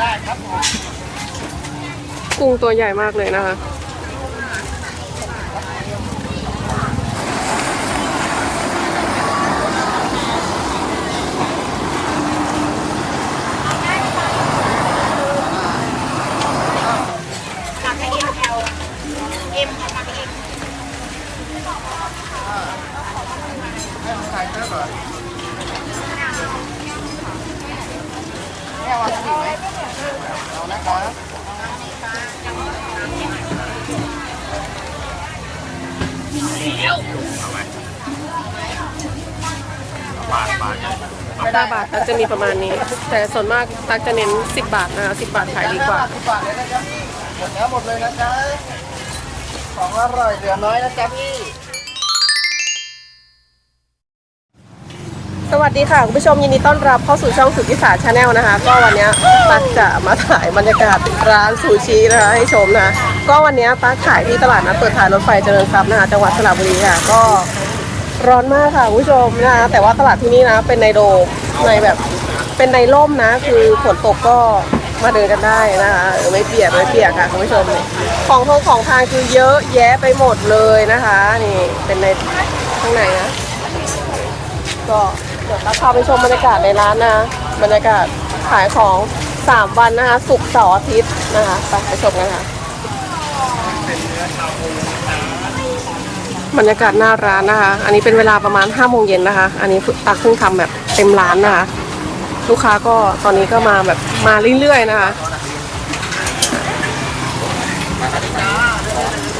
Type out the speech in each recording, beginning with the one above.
ได้ครับผมกุ้งตัวใหญ่มากเลยนะคะใส่ได้เหรอแม่วาซาบิไมเอานะครับห้าบาทตักจะมีประมาณนี้ แต่ส่วนมากตักจะเน้น 10 บาทนะคะ10 บาทขายดีกว่า สิบบาทเลยนะจ๊ะหมดแล้วหมดเลยนะจ๊ะของอร่อยเหลือน้อยนะจ๊ะพี่ วัสดีค่ะ คุณผู้ชมยินดีต้อนรับเข้าสู่ช่องสุทธิสาชาแนลนะคะ ก็วันนี้ยตักจะมาถ่ายบรรยากาศร้านซูชินะคะให้ชมนะ ก็วันนี้ยตักถ่ายที่ตลาดนัดเปิดถ่ายรถไฟเจริญทรัพย์นะคะจังหวัดสระบุรีค่ะก็ร้อนมากค่ะคุณผู้ชมนะคะแต่ว่าตลาดที่นี่นะเป็นในโดมในแบบเป็นในร่มนะ คือฝนตกก็มาเดินกันได้นะคะไม่เปียกไม่เปียกค่ะคุณผู้ชม ของทงของทานคือเยอะแยะไปหมดเลยนะคะ นี่เป็นในข้างในนะก็ เดี๋ยวเราพาไปชมบรรยากาศในร้านนะ บรรยากาศขายของ3วันนะคะศุกร์เสาร์อาทิตย์นะคะไปไปชมกันค่ะบรรยากาศหน้าร้านนะคะ อันนี้เป็นเวลาประมาณ5โมงเย็นนะคะ อันนี้ตักเพิ่งทำแบบเต็มร้านนะคะ ลูกค้าก็ตอนนี้ก็มาแบบมาเรื่อยๆนะคะ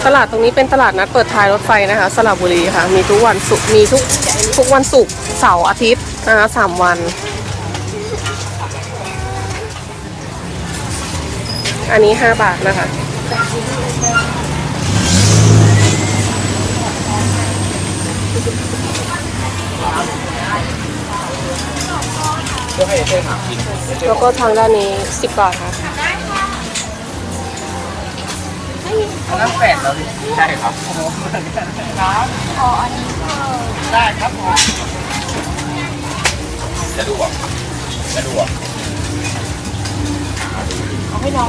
ตลาดตรงนี้เป็นตลาดนัดเปิดท้ายรถไฟนะคะ สระบุรีค่ะ มีทุกวันศุกร์มีทุกทุกวันศุกร์เสาร์อาทิตย์นะคะสามวัน อันนี้5บาทนะคะแล้วก็ทางด้านนี้10บาทค่ะ นนั้นแปดเราดิใช่ครับโอ้โหครับขออันนี้ได้ครับผมจะดูอะจะดูอะเขาให้น้อง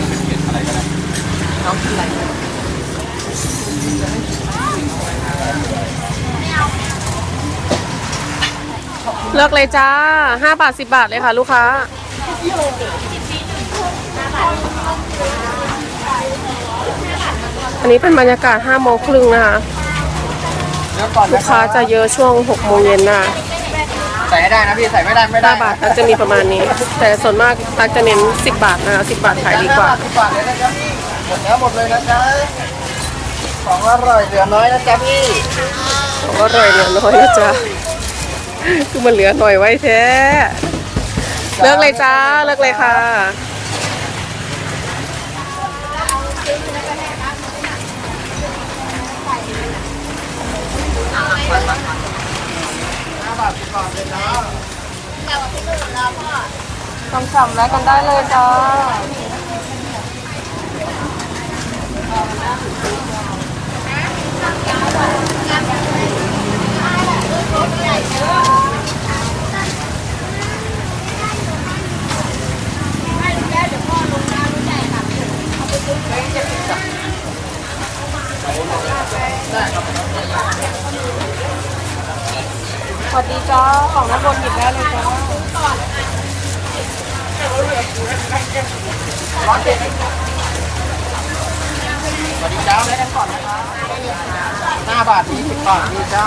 นี่เป็นเผ็ดอะไรก็ได้น้องกินอะไรเลือกเลยจ้า 5 บาท 10 บาทเลยค่ะ ลูกค้า อันนี้เป็นบรรยากาศ5โมงครึ่งนะคะเดี๋ยวก่อนลูนะกค้าจะเยอะช่วง6โมงเย็นนะคะใส่ให้ได้นะพี่ใส่ไม่ได้ไม่ได้5บาทตักจะมีประมาณนี้ แต่ส่วนมากตักจะเน้น 10 บาทนะคะ10 บาทขายดีกว่าสิบบาทเลยนะจ๊ะพี่หมดแล้วหมดเลยนะจ๊ะของอร่อยเหลือน้อยนะจ๊ะพี่ของอร่อยเหลือน้อยนะจ๊ะคือมันเหลือหน่อยไว้แท้เลิกเลยจ้าเลิกเลยค่ะ ต้องสั่งแล้วกันได้เลยจ้า สวัสดีจ้า ของน้ำบนหยิบได้เลยจ้า ร้อยเจ็ดสวัสดีจ้าได้กันก่อนนะคะห้าบาทยี่สิบบาทนี่จ้า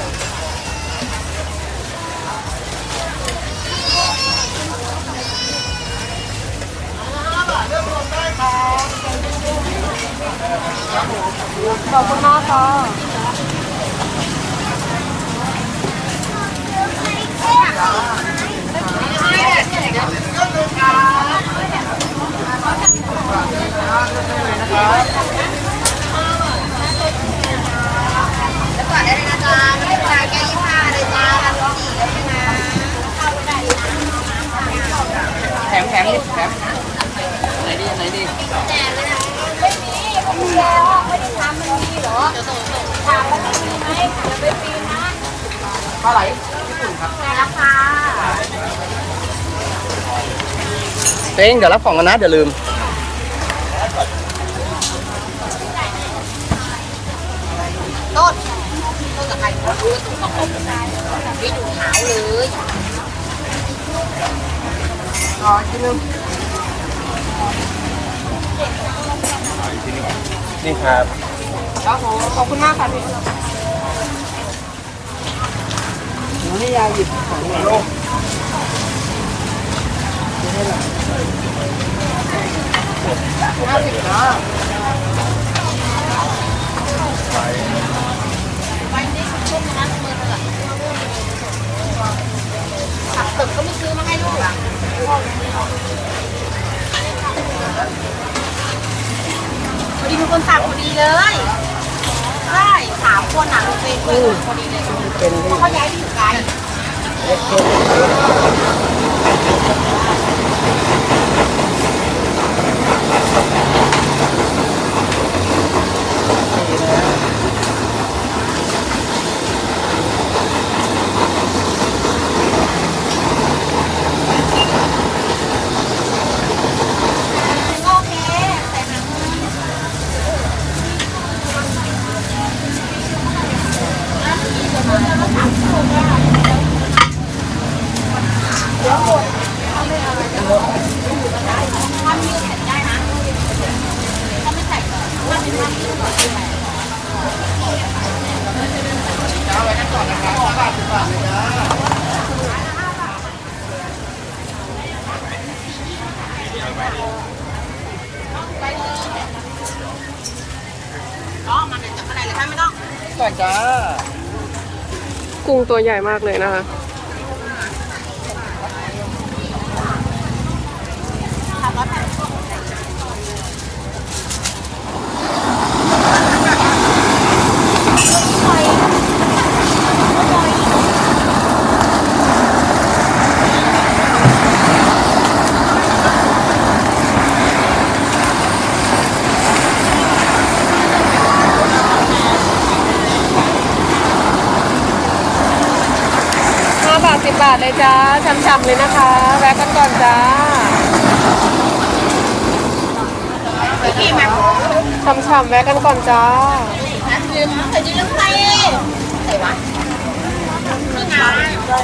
ขอบคุณมากค่ะแล้วก่ได้เลยนะจ๊ะไม่ปลาแก้ยี่ห้าเลยจ้าทำสีเลยนะแถมแถมแถม นดีอันไหนดีไม่มีแล้วไม่ได้ทำมันมีหรอถามว่ามันมีไหมอย่าไปปีนะเท่าไหร่ญี่ปุ่นครับแต่ราคาเต้งเดี๋ยวรับของกันนะเดี๋ยวลืมต้นต้นกับใครรู้ตุ้มกับผมไม่ดูขายเลยรอที่นึง นี่ครับครับผมขอบคุณมากค่ะพี่หนูนี่ยายหยิบของหน่อยลูกห้าสิบนะไปนี่ช่วงนั้นมือเถอะผักตึกก็ไม่ซื้อมาให้ลูกอะ พอดีมีคนสั่งพอดีเลยใช่สามคนอะเป็นพอดีเลยเป็นเพราะเขาย้ายไปอยู่ไกลโอเคใส่หางทำยืดเสร็จได้นะถ้าไม่ใส่ก็ถ้าไม่ทำยืดก็ได้ เอาไว้กันก่อนนะครับห้าบาทสิบบาทเลยนะ ก็มันเนี่ยจับอะไรเลยค่ะไม่ต้อง ก่อนจ้า กุ้งตัวใหญ่มากเลยนะคะ บาทเลยจ้าช่ำๆเลยนะคะ แวะกันก่อนจ้าช่ำๆแวะกันก่อนจ้าใส่จิ้มน้ำไส้ใส่วะนี่ไงคร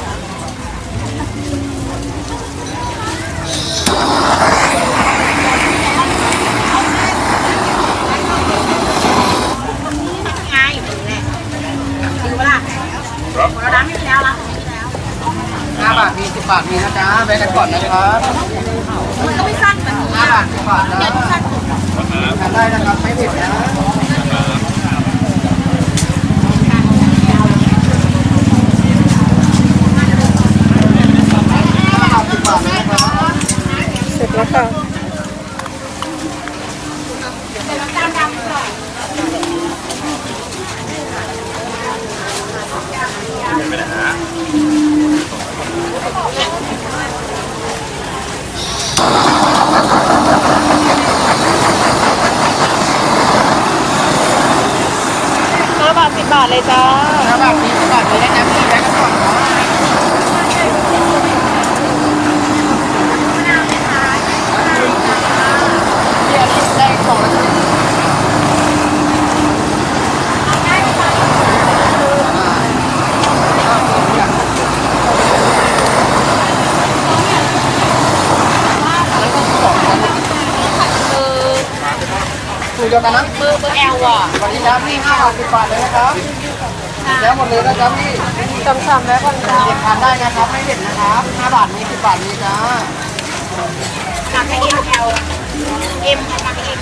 ับ 5บาทมี10บาทมีนะจ๊ะแวะกันก่อนนะครับมันก็ไม่สั้นเหมือนหนูบาท10บาทนะทำได้นะครับไม่ผิดนะแล้วค่ะ เลยจ้าห้าบนี้ก่อนเลยนะพี่แวะกันก่อนนะเดี๋ยวรีบได้ของแล้ว คุ ยเดียวกันนะเบอร์เบอร์แอลอะสวัสดีครับพี่ห้าบาทสิบบาทเลยนะครับแล้วหมดเลยนะครับพี่ช่ำๆแวะก่อนจ้าเด็กทานได้นะครับ ไม่เผ็ดนะครับห้าบาทนี้สิบบาทนี้จ้าหนักให้เอ็มแอลเอ็มหนักเอ็ม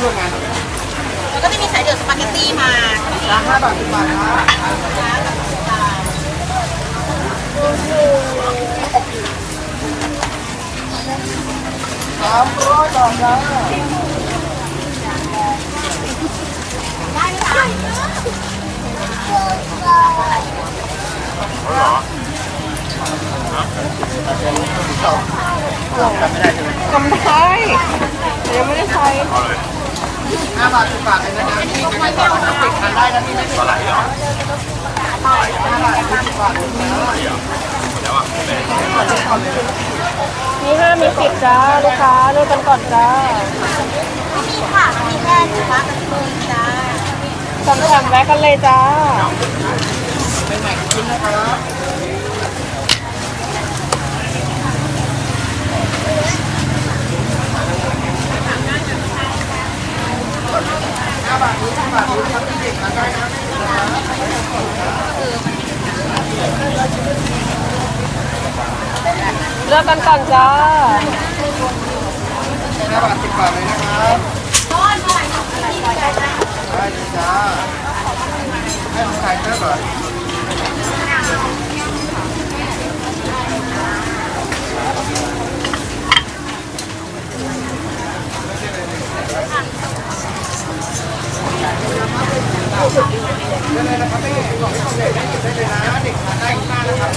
ร่วมงานแล้วก็จะมีสายเดือดสปาเกตตี้มาร้านห้าบาทสิบบาทครับ สามร้อยบาทจ้าได้ไหมคะจำไม่ได้ใช่ไหมจำได้ยังไม่ได้ใช้เอาเลยห้าบาทสิบบาทเลยนะครับนี่ไม่ไม่ต่อนะติดกันได้นะพี่ไม่ติดอะไรหรอห้าบาทสิบบาทเลยนะ มีห้ามีสิบจ้าลูกค้าเลือกกันก่อนจ้ามีค่ะมีแค่หนึ่งฟ้ากับมือจ้าสำคัญแวะกันเลยจ้าเป็นใหม่ชิ้นนะครับ เลือกกันก่อนจ้าห้าบาทสิบบาทเลยนะครับได้เลยจ้าให้ผมขายแค่มเหรอได้เลยนะครับพี่บอกให้คนเด็กได้หยิบได้เลยนะเด็กทานได้ข้างหน้านะครับ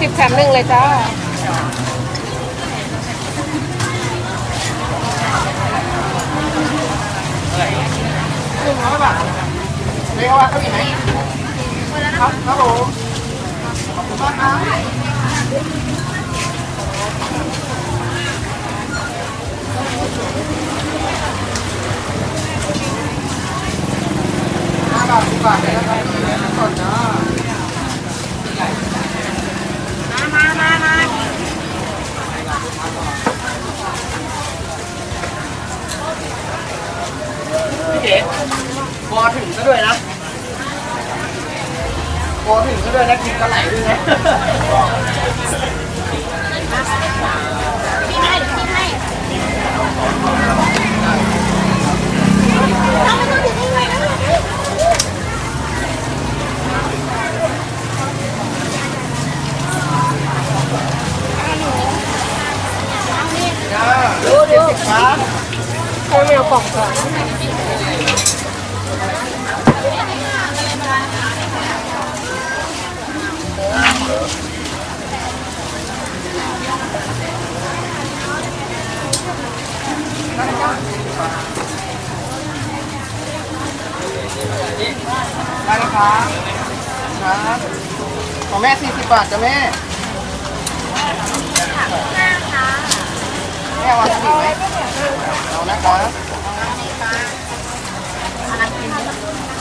สิบแถมห นึ่งเลยจ้าหนึ่งร้อยบาทเรียกว่าเขาอีกไหมครับครับผมขอบคุณมากครับห้าบาทสิบบาทเลยนะครับเดี๋ยวก่อนนะ มามามามา พี่เก๋บอถึงก็ ด้วยนะบอถึงก็ด้วยนะกินกระไหลด้วยนะพี่ให้พี่ให้เราไม่ต้องถึงได้ไงนะจ้าดูดูครับให้แมวกล่องจ้า ได้แล้วครับครับของแม่สี่สิบบาทจ้ะแม่แม่วาซาบิไหมเอานะครั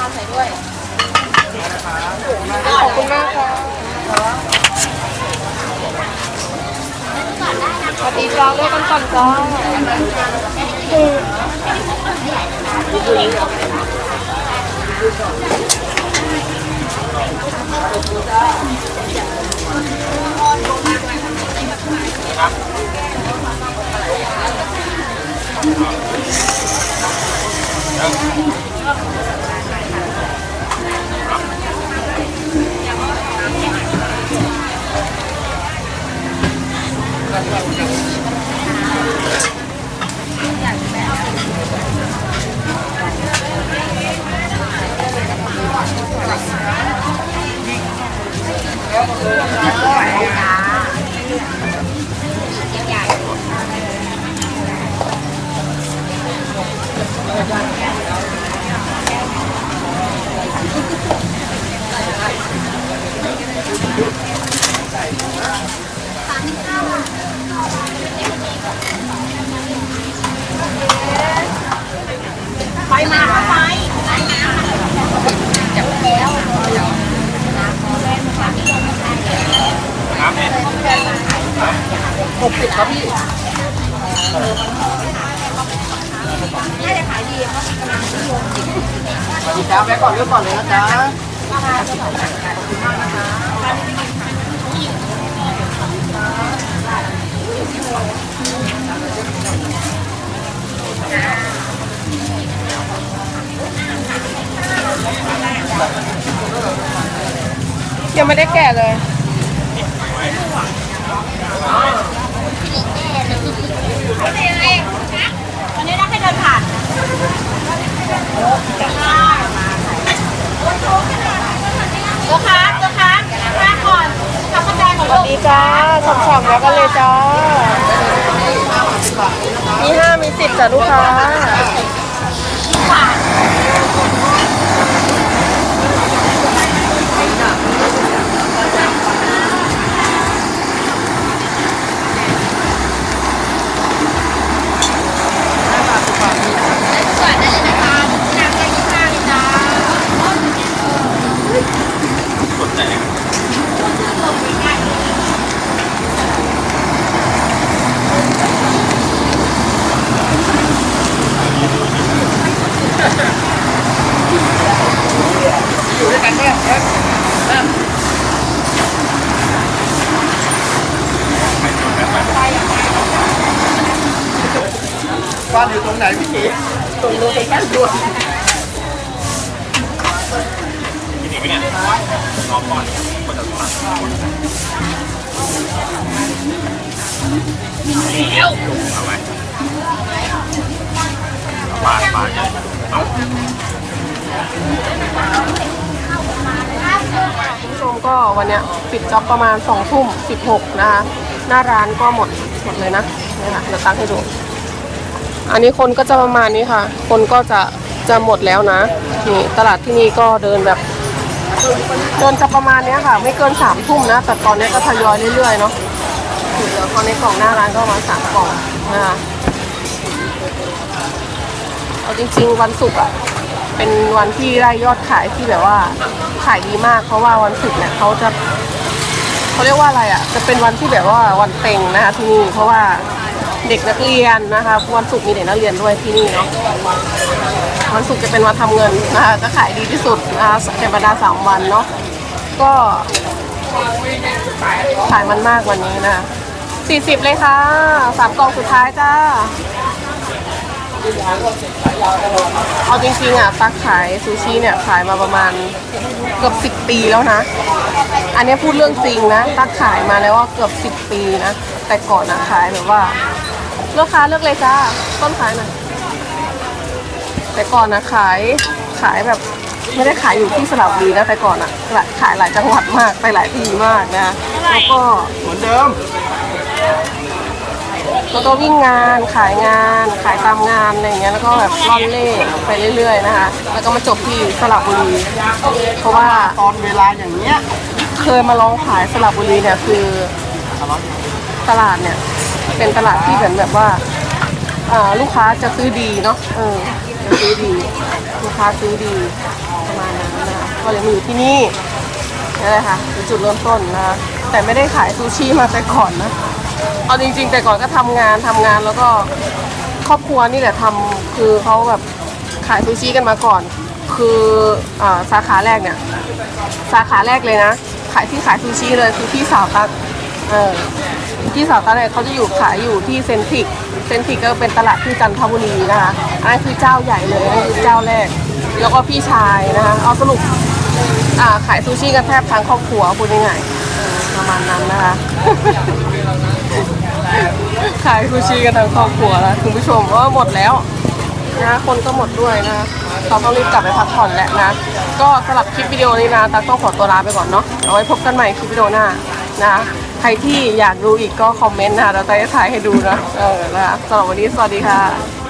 บใส่ด้วยขอบคุณมากค่ะ วัสดีจ้าเลือกกันก่อนจ้า หกสิบครับพี่สวัสดีจ้าแม่ก่อนเลือกก่อนเลยนะจ๊ะขยังไม่ได้แกะเลย วันนี้ได้ให้เดินผ่านลูกค้าลูกค้าลูกค้าจ้าฉ่ำๆแล้วกันเลยจ้า มีห้ามีสิบจ้ะลูกค้าก่อนได้เลยนะคะน้ำแค่ยี่ห้าเลยจ้า สนใจเลย อยู่ด้วยกันเนี่ยครับนั่นบ้านอยู่ตรงไหนพี่ขีตรงโลเคชั่นด่วน กิน อีกไหมเนี่ยรอก่อนก็จะสั่งเอาไว้ปาดปาดเอาคุณผู้ชมก็วันเนี้ยปิดจ็อบประมาณ2องทุ่ม16นะคะหน้าร้านก็หมดหมดเลยนะนี่ค่ะเดี๋ยวตั้งให้ดู อันนี้คนก็จะประมาณนี้ค่ะ คนก็จะจะหมดแล้วนะนี่ตลาดที่นี่ก็เดินแบบ เดินจะประมาณนี้ค่ะ ไม่เกินสามทุ่มนะ แต่ตอนนี้ก็ทยอยเรื่อยๆเนาะเหลือตอนนี้กล่องหน้าร้านก็ประมาณสามกล่องนะคะเอาจริง ๆ วันศุกร์อะเป็นวันที่ได้ยอดขายที่แบบว่าขายดีมาก เพราะว่าวันศุกร์เนี่ยเขาจะเขาเรียกว่าอะไรอะ จะเป็นวันที่แบบว่าวันเต็งนะคะที่นี่เพราะว่า เด็กนักเรียนนะคะวันศุกร์มีเด็กนักเรียนด้วยที่นี่เนาะวันศุกร์จะเป็นวันทำเงินนะคะจะขายดีที่สุดนะคะในบรรดาสามวันเนาะก็ขายมันมากวันนี้นะสี่สิบเลยค่ะสามกล่องสุดท้ายจ้าเอาจริงๆอะตักขายซูชิเนี่ยขายมาประมาณเกือบสิบปีแล้วนะ อันนี้พูดเรื่องจริงนะ ตักขายมาแล้วว่าเกือบสิบปีนะ แต่ก่อนนะขายแบบว่า ลูกค้าเลือกเลยจ้าต้นขายหน่อยแต่ก่อนนะขายขายแบบไม่ได้ขายอยู่ที่สระบุรีนะแต่ก่อนอะหลายขายหลายจังหวัดมากไปหลายที่มากนะแล้วก็เหมือนเดิมแล้วก็วิ่งงานขายงานขายตามงานอะไรอย่างเงี้ยแล้วก็แบบร่อนเล่ไปเรื่อย ๆ นะคะ แล้วก็มาจบที่สระบุรีเพราะว่าตอนเวลาอย่างเงี้ยเคยมาลองขายสระบุรีเนี่ยคือตลาดเนี่ย เป็นตลาดที่เหมือนแบบว่าลูกค้าจะซื้อดีเนาะเออจะซื้อดี ลูกค้าซื้อดีประมาณนั้นนะคะก็เลยมาอยู่ที่นี่นี่แหละค่ะเป็นจุดเริ่มต้นนะคะแต่ไม่ได้ขายซูชิมาแต่ก่อนนะเอาจริง ๆ แต่ก่อนก็ทำงานทำงานแล้วก็ครอบครัวนี่แหละทำคือเขาแบบขายซูชิกันมาก่อน คืออาสาขาแรกเนี่ยสาขาแรกเลยนะ ขายที่ขายซูชิเลยคือพี่สาวตักเออ พี่สาวตักเนี่ยเขาจะอยู่ขายอยู่ที่เซนทริกเซนทริกก็เป็นตลาดที่จันทบุรีนะคะอันนั้นคือเจ้าใหญ่เลยอันนั้คือเจ้าแรก แล้วก็พี่ชายนะคะ เอาสรุปอ่าขายซูชิกันแทบทั้งครอบครัวพูดง่ายๆเออประมาณนั้นนะคะ ขายซูชิกันทั้งครอบครัวแล้วคุณผู้ชมว่าหมดแล้วนะคนก็หมดด้วยนะเขาต้องรีบกลับไปพักผ่อนแหละนะ ก็สำหรับคลิปวิดีโอนี้นะตั๊กต้องขอตัวลาไปก่อนเนาะเอาไว้พบกันใหม่คลิปวิดีโอหน้า นะใครที่อยากดูอีกก็คอมเมนต์นะเราจะถ่ายให้ดูนะเออนะคะสำหรับวันนี้สวัสดีค่ะ